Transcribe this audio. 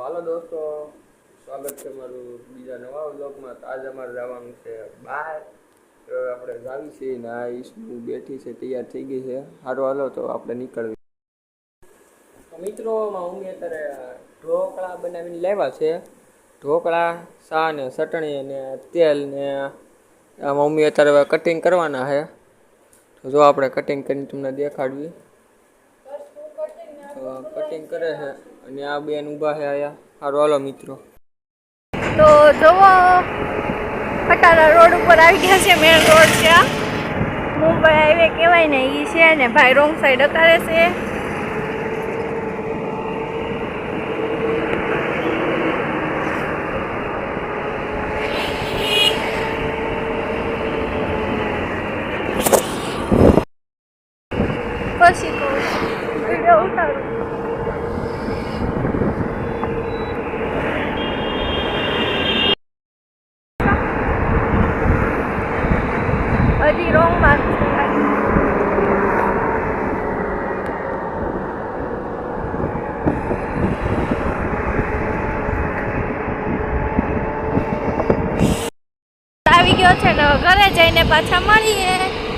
હાલો દોસ્તો, સ્વાગત છે મારું બીજા નવા વ્લોગમાં. તો આજે અમારે જવાનું છે બહાર આપણે જાવી છીએ ને આ ઈસુ બેઠી છે, તૈયાર થઈ ગઈ છે. સારું હાલો, તો આપણે નીકળવી. મિત્રો હું અત્યારે ઢોકળા બનાવીને લાવ્યા છે. ઢોકળા, સા ને ચટણી ને તેલ ને આ મમ્મી અત્યારે કટિંગ કરવાના છે. તો જો આપણે કટિંગ કરીને તમને દેખાડવી. તો કટિંગ કરે છે. અને આ બેન ઊભા છે આયા. સારું હાલો મિત્રો. તો જોવો ખટારા રોડ ઉપર આવી ગયા છે મેન રોડ છે. મુંબઈ હાઈવે કહેવાય ને એ છે ને, ભાઈ રોંગ સાઈડ અતારે છે. પછી તો વીડિયો ઉતારું. હજી રોંગ આવી ગયો છે હવે ઘરે જઈને પાછા મળીએ.